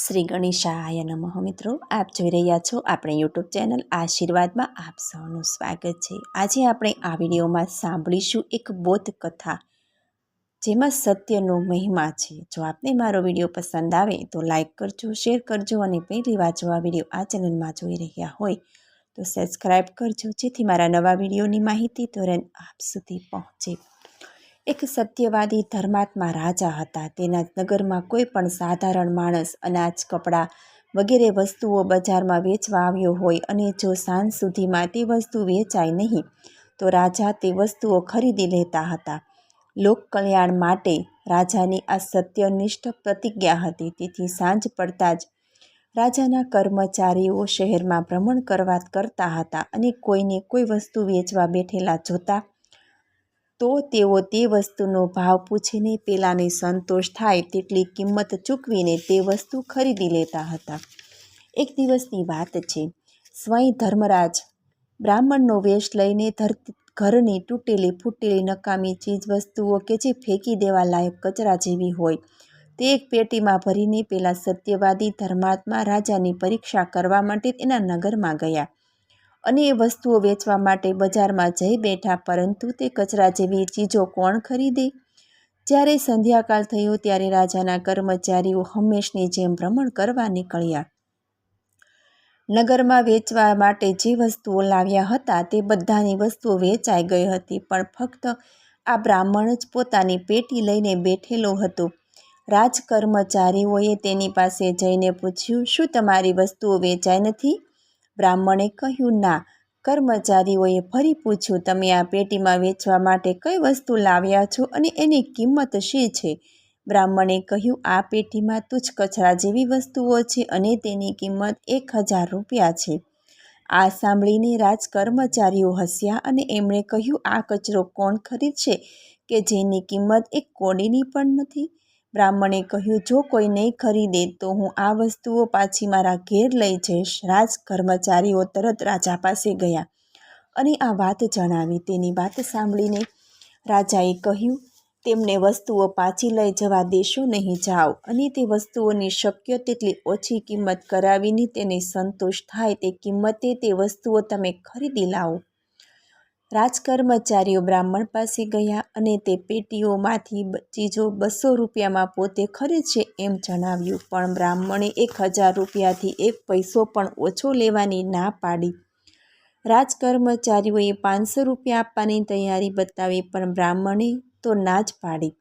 શ્રી ગણેશાય નમઃ મિત્રો. આપ જોઈ રહ્યા છો આપણે યુટ્યુબ ચેનલ આશીર્વાદમાં આપ સૌનું સ્વાગત છે. આજે આપણે આ વિડીયોમાં સાંભળીશું એક બોધ કથા, જેમાં સત્યનો મહિમા છે. જો આપને મારો વીડિયો પસંદ આવે તો લાઇક કરજો, શેર કરજો અને પહેલી વાર જો આ વીડિયો આ ચેનલમાં જોઈ રહ્યા હોય તો સબસ્ક્રાઈબ કરજો. જેથી મારા નવા વિડીયોની માહિતી ધોરણ આપ સુધી પહોંચે. એક સત્યવાદી ધર્માત્મા રાજા હતા. તેના નગરમાં કોઈ પણ સાધારણ માણસ, અનાજ, કપડાં વગેરે વસ્તુઓ બજારમાં વેચવા આવ્યો હોય અને જો સાંજ સુધીમાં તે વસ્તુ વેચાય નહીં, તો રાજા તે વસ્તુઓ ખરીદી લેતા હતા. લોક કલ્યાણ માટે રાજાની આ સત્યનિષ્ઠ પ્રતિજ્ઞા હતી. તેથી સાંજ પડતા જ રાજાના કર્મચારીઓ શહેરમાં ભ્રમણ કરવા કરતા હતા અને કોઈને કોઈ વસ્તુ વેચવા બેઠેલા જોતા તો તેઓ તે વસ્તુનો ભાવ પૂછીને પેલાને સંતોષ થાય તેટલી કિંમત ચૂકવીને તે વસ્તુ ખરીદી લેતા હતા. એક દિવસની વાત છે. સ્વયં ધર્મરાજ બ્રાહ્મણનો વેશ લઈને ધરતી ઘરની તૂટેલી ફૂટેલી નકામી ચીજ વસ્તુઓ કે જે ફેંકી દેવા લાયક કચરા જેવી હોય, તે એક પેટીમાં ભરીને પેલા સત્યવાદી ધર્માત્મા રાજાની પરીક્ષા કરવા માટે એના નગરમાં ગયા. અને એ વસ્તુઓ વેચવા માટે બજારમાં જઈ બેઠા, પરંતુ તે કચરા જેવી ચીજો કોણ ખરીદે? જ્યારે સંધ્યાકાળ થયો ત્યારે રાજાના કર્મચારીઓ હંમેશની જેમ ભ્રમણ કરવા નીકળ્યા. નગરમાં વેચવા માટે જે વસ્તુઓ લાવ્યા હતા તે બધાની વસ્તુઓ વેચાઈ ગઈ હતી, પણ ફક્ત આ બ્રાહ્મણ જ પોતાની પેટી લઈને બેઠેલો હતો. રાજ કર્મચારીઓએ તેની પાસે જઈને પૂછ્યું, શું તમારી વસ્તુઓ વેચાઈ નથી? બ્રાહ્મણે કહ્યું, ના. કર્મચારીઓએ ફરી પૂછ્યું, તમે આ પેટીમાં વેચવા માટે કઈ વસ્તુ લાવ્યા છો અને એની કિંમત શી છે? બ્રાહ્મણે કહ્યું, આ પેટીમાં તુચ્છ કચરા જેવી વસ્તુઓ છે અને તેની કિંમત એક હજાર રૂપિયા છે. આ સાંભળીને રાજ કર્મચારીઓ હસ્યા અને એમણે કહ્યું, આ કચરો કોણ ખરીદશે કે જેની કિંમત એક કોડીની પણ નથી? બ્રાહ્મણે કહ્યું, જો કોઈ નહીં ખરીદે, તો હું આ વસ્તુઓ પાછી મારા ઘેર લઈ જઈશ. રાજ કર્મચારીઓ તરત રાજા પાસે ગયા અને આ વાત જણાવી. તેની વાત સાંભળીને રાજાએ કહ્યું, તેમને વસ્તુઓ પાછી લઈ જવા દેશો નહીં જાઓ. અને તે વસ્તુઓની શક્ય તેટલી ઓછી કિંમત કરાવીને તેને સંતોષ થાય તે કિંમતે તે વસ્તુઓ તમે ખરીદી લાવો. રાજકર્મચારીઓ બ્રાહ્મણ પાસે ગયા અને તે પેટીઓમાંથી ચીજો બસો રૂપિયામાં પોતે ખરીદશે એમ જણાવ્યું. પણ બ્રાહ્મણે એક હજાર રૂપિયાથી એક પૈસો પણ ઓછો લેવાની ના પાડી. રાજકર્મચારીઓએ પાંચસો રૂપિયા આપવાની તૈયારી બતાવી, પણ બ્રાહ્મણે તો ના જ પાડી.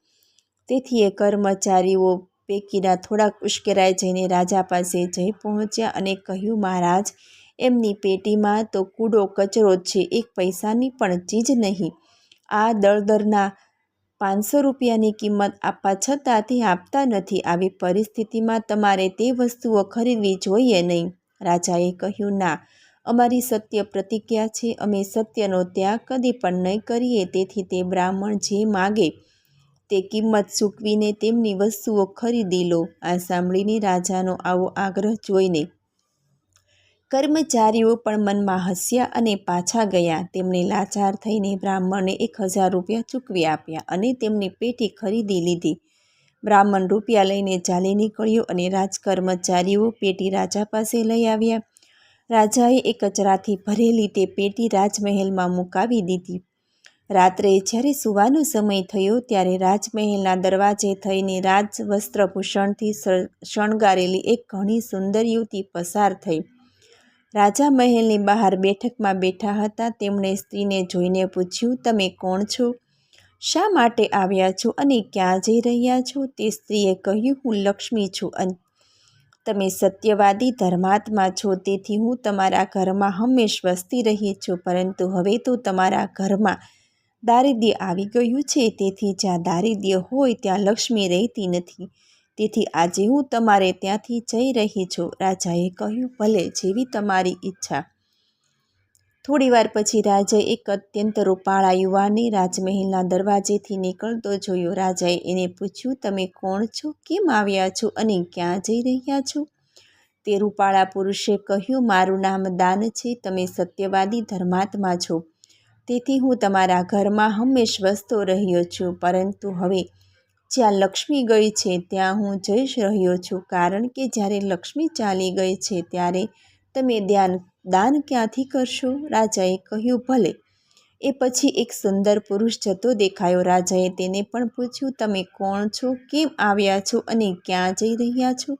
તેથી એ કર્મચારીઓ પૈકીના થોડાક ઉશ્કેરાઈ જઈને રાજા પાસે જઈ પહોંચ્યા અને કહ્યું, મહારાજ એમની પેટીમાં તો કૂડો કચરો છે, એક પૈસાની પણ ચીજ નહીં. આ દળદરના પાંચસો રૂપિયાની કિંમત આપવા છતાં તે આપતા નથી. આવી પરિસ્થિતિમાં તમારે તે વસ્તુઓ ખરીદવી જોઈએ નહીં. રાજાએ કહ્યું, ના, અમારી સત્ય પ્રતિજ્ઞા છે. અમે સત્યનો ત્યાગ કદી પણ નહીં કરીએ. તેથી તે બ્રાહ્મણ જે માગે તે કિંમત ચૂકવીને તેમની વસ્તુઓ ખરીદી લો. આ સાંભળીને રાજાનો આવો આગ્રહ જોઈને કર્મચારીઓ પણ મનમાં હસ્યા અને પાછા ગયા. તેમણે લાચાર થઈને બ્રાહ્મણને એક હજાર રૂપિયા ચૂકવી આપ્યા અને તેમની પેટી ખરીદી લીધી. બ્રાહ્મણ રૂપિયા લઈને ચાલી નીકળ્યો અને રાજકર્મચારીઓ પેટી રાજા પાસે લઈ આવ્યા. રાજાએ એ કચરાથી ભરેલી તે પેટી રાજમહેલમાં મુકાવી દીધી. રાત્રે જ્યારે સુવાનો સમય થયો ત્યારે રાજમહેલના દરવાજે થઈને રાજ વસ્ત્રભૂષણથી શણગારેલી એક ઘણી સુંદર યુવતી પસાર થઈ. રાજા મહેલની બહાર બેઠકમાં બેઠા હતા. તેમણે સ્ત્રીને જોઈને પૂછ્યું, તમે કોણ છો? શા માટે આવ્યા છો અને ક્યાં જઈ રહ્યા છો? તે સ્ત્રીએ કહ્યું, હું લક્ષ્મી છું અને તમે સત્યવાદી ધર્માત્મા છો, તેથી હું તમારા ઘરમાં હંમેશ વસતી રહી છું, પરંતુ હવે તો તમારા ઘરમાં દારિદ્ર્ય આવી ગયું છે, તેથી જ્યાં દારિદ્ર્ય હોય, ત્યાં લક્ષ્મી રહેતી નથી. તેથી આજે હું તમારે ત્યાંથી જઈ રહી છું. રાજાએ કહ્યું, ભલે, જેવી તમારી ઈચ્છા. થોડીવાર પછી રાજાએ એક અત્યંત રૂપાળા યુવાને રાજમહેલના દરવાજેથી નીકળતો જોયો. રાજાએ એને પૂછ્યું, તમે કોણ છો? કેમ આવ્યા છો અને ક્યાં જઈ રહ્યા છો? તે રૂપાળા પુરુષે કહ્યું, મારું નામ દાન છે. તમે સત્યવાદી ધર્માત્મા છો. તેથી હું તમારા ઘરમાં હંમેશ વસતો રહ્યો છું. પરંતુ હવે જ્યાં લક્ષ્મી ગઈ છે, ત્યાં હું જઈશ રહ્યો છું. કારણ કે જ્યારે લક્ષ્મી ચાલી ગઈ છે, ત્યારે તમે ધ્યાન દાન ક્યાંથી કરશો? રાજાએ કહ્યું, ભલે. એ પછી એક સુંદર પુરુષ જતો દેખાયો. રાજાએ તેને પણ પૂછ્યું, તમે કોણ છો? કેમ આવ્યા છો અને ક્યાં જઈ રહ્યા છો?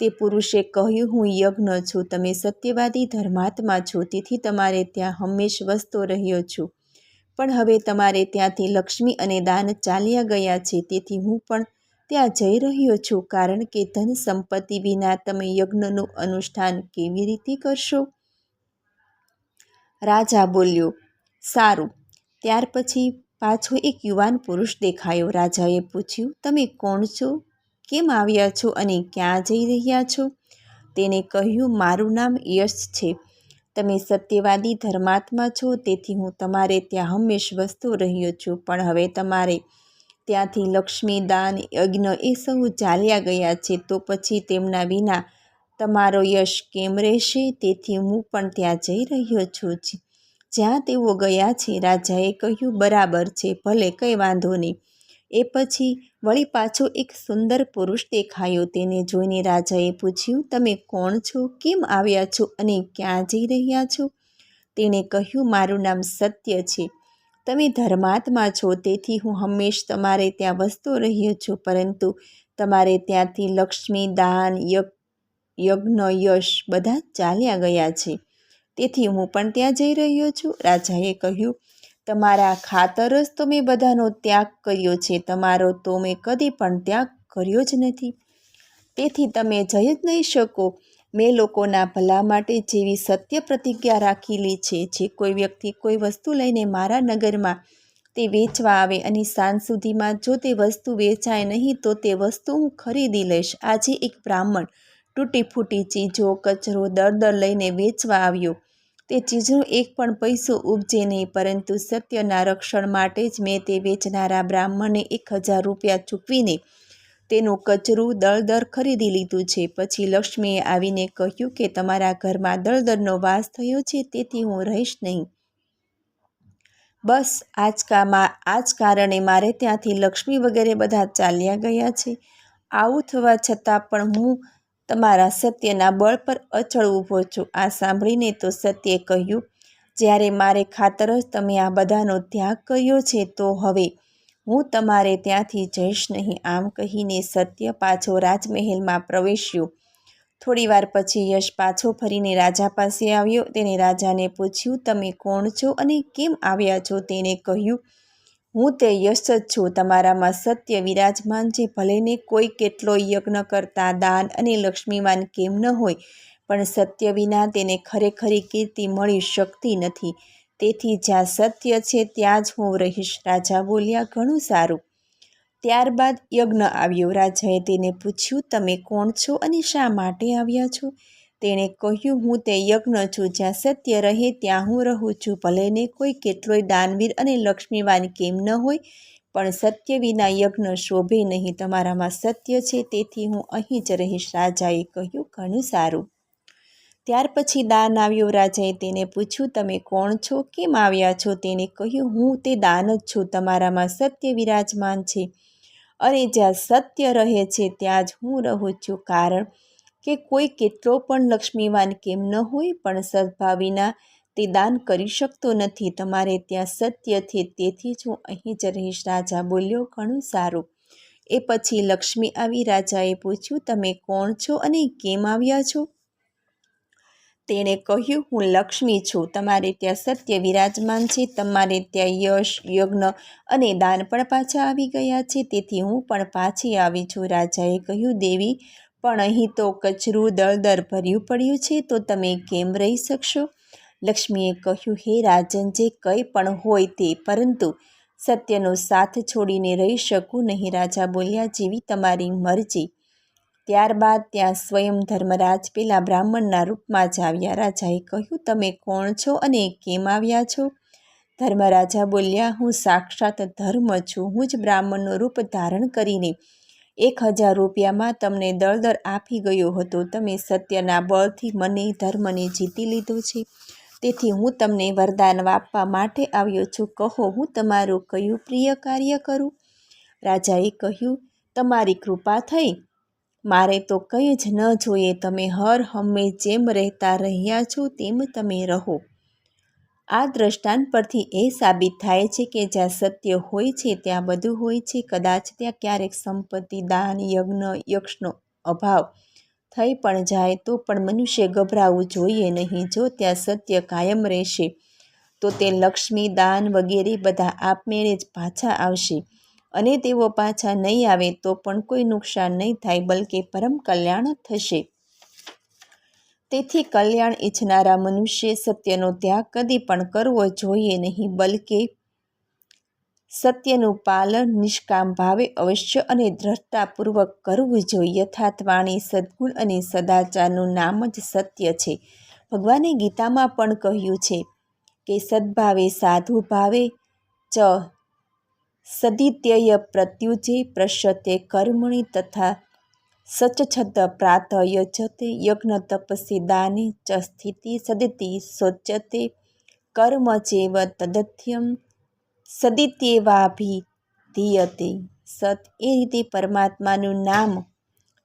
તે પુરુષે કહ્યું, હું યજ્ઞ છું. તમે સત્યવાદી ધર્માત્મા છો. તેથી તમારે ત્યાં હંમેશ વસતો રહ્યો છું. પણ હવે તમારે ત્યાંથી લક્ષ્મી અને દાન ચાલ્યા ગયા છે, તેથી હું પણ ત્યાં જઈ રહ્યો છું, કારણ કે ધન સંપત્તિ વિના તમે યજ્ઞનું અનુષ્ઠાન કેવી રીતે કરશો? રાજા બોલ્યો, સારું. ત્યાર પછી પાછો એક યુવાન પુરુષ દેખાયો. રાજાએ પૂછ્યું, તમે કોણ છો? કેમ આવ્યા છો અને ક્યાં જઈ રહ્યા છો? તેને કહ્યું, મારું નામ યશ છે. તમે સત્યવાદી ધર્માત્મા છો, તેથી હું તમારે ત્યાં હંમેશ વસતો રહ્યો છું. પણ હવે તમારે ત્યાંથી લક્ષ્મી, દાન, યજ્ઞ એ સૌ ચાલ્યા ગયા છે, તો પછી તેમના વિના તમારો યશ કેમ રહેશે? તેથી હું પણ ત્યાં જઈ રહ્યો છું જ્યાં તેઓ ગયા છે, રાજાએ કહ્યું, બરાબર છે, ભલે કંઈ વાંધો નહીં. એ પછી વળી પાછો એક સુંદર પુરુષ દેખાયો. તેને જોઈને રાજાએ પૂછ્યું, તમે કોણ છો? કેમ આવ્યા છો અને ક્યાં જઈ રહ્યા છો? તેણે કહ્યું, મારું નામ સત્ય છે. તમે ધર્માત્મા છો, તેથી હું હંમેશ તમારે ત્યાં વસતો રહ્યો છું, પરંતુ તમારે ત્યાંથી લક્ષ્મી, દાન, યજ્ઞ યશ બધા ચાલ્યા ગયા છે. તેથી હું પણ ત્યાં જઈ રહ્યો છું. રાજાએ કહ્યું તમારા ખાતર જ તો મેં બધાનો ત્યાગ કર્યો છે. તમારો તો મેં કદી પણ ત્યાગ કર્યો જ નથી. તેથી તમે જઈ જ નહીં શકો. મેં લોકોના ભલા માટે જેવી સત્ય પ્રતિજ્ઞા રાખેલી છે. જે કોઈ વ્યક્તિ કોઈ વસ્તુ લઈને મારા નગરમાં તે વેચવા આવે અને સાંજ સુધીમાં જો તે વસ્તુ વેચાય નહીં તો તે વસ્તુ હું ખરીદી લઈશ. આજે એક બ્રાહ્મણ તૂટી ફૂટી ચીજો, કચરો દર દર લઈને વેચવા આવ્યો. તે ચીજનો એક પણ પૈસો ઉપજે નહીં, પરંતુ સત્યના રક્ષણ માટે જ મેં તે વેચનારા બ્રાહ્મણને એક હજાર રૂપિયા ચૂકવીને તેનું કચરું દળદર ખરીદી લીધું છે. પછી લક્ષ્મીએ આવીને કહ્યું કે તમારા ઘરમાં દળદરનો વાસ થયો છે, તેથી હું રહીશ નહીં. બસ આજકામાં આ જ કારણે મારે ત્યાંથી લક્ષ્મી વગેરે બધા ચાલ્યા ગયા છે. આવું થવા છતાં પણ હું તમારા સત્યના બળ પર અચળ ઊભો છું. આ સાંભળીને તો સત્યે કહ્યું, જ્યારે મારે ખાતર જ તમે આ બધાનો ત્યાગ કર્યો છે, તો હવે હું તમારે ત્યાંથી જઈશ નહીં. આમ કહીને સત્ય પાછો રાજમહેલમાં પ્રવેશ્યો. થોડીવાર પછી યશ પાછો ફરીને રાજા પાસે આવ્યો. તેને રાજાને પૂછ્યું, તમે કોણ છો અને કેમ આવ્યા છો? તેને કહ્યું હું તે યશ જ છું. તમારામાં સત્ય વિરાજમાન છે. ભલેને કોઈ કેટલો યજ્ઞ કરતા દાન અને લક્ષ્મીમાન કેમ ન હોય, પણ સત્ય વિના તેને ખરેખરી કીર્તિ મળી શકતી નથી. તેથી જ્યાં સત્ય છે, ત્યાં જ હું રહીશ. રાજા બોલ્યા, ઘણું સારું. ત્યારબાદ યજ્ઞ આવ્યો. રાજાએ તેને પૂછ્યું, તમે કોણ છો અને શા માટે આવ્યા છો? તેણે કહ્યું, હું તે યજ્ઞ છું જ્યાં સત્ય રહે ત્યાં હું રહું છું. ભલેને કોઈ કેટલોય દાનવીર અને લક્ષ્મીવાન કેમ ન હોય, પણ સત્ય વિના યજ્ઞ શોભે નહીં. તમારામાં સત્ય છે, તેથી હું અહીં જ રહીશ. રાજાએ કહ્યું, ઘણું સારું. ત્યાર પછી દાન આવ્યો રાજાએ તેને પૂછ્યું, તમે કોણ છો? કેમ આવ્યા છો? તેને કહ્યું, હું તે દાન જ છું. તમારામાં સત્ય વિરાજમાન છે. અને જ્યાં સત્ય રહે છે, ત્યાં જ હું રહું છું. કારણ કે કોઈ કેટલો પણ લક્ષ્મીવાન કેમ ન હોય, પણ સદભાવ વિના તે દાન કરી શકતો નથી. તમારે ત્યાં સત્ય છે, તેથી જ હું અહીં જ રહીશ. રાજા બોલ્યો, ઘણું સારું. એ પછી લક્ષ્મી આવી રાજાએ પૂછ્યું, તમે કોણ છો અને કેમ આવ્યા છો? તેણે કહ્યું, હું લક્ષ્મી છું. તમારે ત્યાં સત્ય વિરાજમાન છે. તમારે ત્યાં યશ, યજ્ઞ અને દાન પણ પાછા આવી ગયા છે. તેથી હું પણ પાછી આવી છું. રાજાએ કહ્યું, દેવી પણ અહીં તો કચરું દળદર ભર્યું પડ્યું છે, તો તમે કેમ રહી શકશો? લક્ષ્મીએ કહ્યું, હે રાજન, જે કંઈ પણ હોય તે, પરંતુ સત્યનો સાથ છોડીને રહી શકું નહીં. રાજા બોલ્યા, જેવી તમારી મરજી. ત્યારબાદ ત્યાં સ્વયં ધર્મરાજ પેલા બ્રાહ્મણના રૂપમાં જ આવ્યા. રાજાએ કહ્યું, તમે કોણ છો અને કેમ આવ્યા છો? ધર્મરાજા બોલ્યા, હું સાક્ષાત ધર્મ છું. હું જ બ્રાહ્મણનું રૂપ ધારણ કરીને એક હજાર રૂપિયામાં તમને દળદર આપી ગયો હતો. તમે સત્યના બળથી મને ધર્મને જીતી લીધો છે. તેથી હું તમને વરદાન આપવા માટે આવ્યો છું. કહો, હું તમારું કયું પ્રિય કાર્ય કરું? રાજાએ કહ્યું, તમારી કૃપા થઈ. મારે તો કંઈ જ ન જોઈએ. તમે હર હંમેશ જેમ રહેતા રહ્યા છો તેમ તમે રહો. આ દ્રષ્ટાંત પરથી એ સાબિત થાય છે કે જ્યાં સત્ય હોય છે, ત્યાં બધું હોય છે. કદાચ ત્યાં ક્યારેક સંપત્તિ, દાન, યજ્ઞ, યક્ષનો અભાવ થઈ પણ જાય તો પણ મનુષ્ય ગભરાવું જોઈએ નહીં. જો ત્યાં સત્ય કાયમ રહેશે, તો તે લક્ષ્મી, દાન વગેરે બધા આપમેળે જ પાછા આવશે અને તેઓ પાછા નહીં આવે તો પણ કોઈ નુકસાન નહીં થાય, બલકે પરમ કલ્યાણ થશે. તેથી કલ્યાણ ઈચ્છનારા મનુષ્ય સત્યનો ત્યાગ કદી પણ કરવો જોઈએ નહીં, બલકે સત્યનું પાલન નિષ્કામ ભાવે અવશ્ય અને દ્રઢતાપૂર્વક કરવું જોઈએ. યથાર્થ વાણી સદગુણ અને સદાચારનું નામ જ સત્ય છે. ભગવાને ગીતામાં પણ કહ્યું છે કે, સદ્ભાવે સાધુ ભાવે ચ સદિત્યય પ્રત્યુજે પ્રશ્યતે કર્મણી તથા સચછદ પ્રાત યજતે, યજ્ઞ તપસી દાને ચ સ્થિતિ સદિતિ શોચ્યતે કર્મ ચેવ તદથ્યમ, સદિત્યેવાભિધીયતે। સત એ રીતે પરમાત્માનું નામ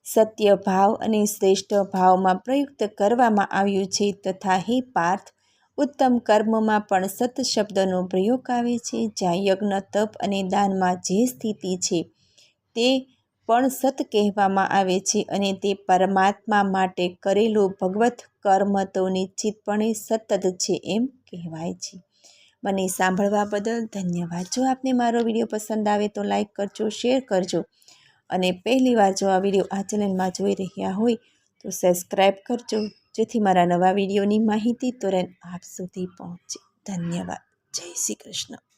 સત્ય ભાવ અને શ્રેષ્ઠ ભાવમાં પ્રયુક્ત કરવામાં આવ્યું છે તથા હે પાર્થ, ઉત્તમ કર્મમાં પણ સત શબ્દનો પ્રયોગ આવે છે જ્યાં યજ્ઞ, તપ અને દાનમાં જે સ્થિતિ છે તે પણ સત કહેવામાં આવે છે અને તે પરમાત્મા માટે કરેલું ભગવત કર્મ તો નિશ્ચિતપણે સતત છે એમ કહેવાય છે. મને સાંભળવા બદલ ધન્યવાદ. જો આપને મારો વીડિયો પસંદ આવે તો લાઈક કરજો, શેર કરજો અને પહેલીવાર જો આ વીડિયો આ ચેનલમાં જોઈ રહ્યા હોય તો સબસ્ક્રાઈબ કરજો, જેથી મારા નવા વિડીયોની માહિતી તુરંત આપ સુધી પહોંચે. ધન્યવાદ. જય શ્રી કૃષ્ણ.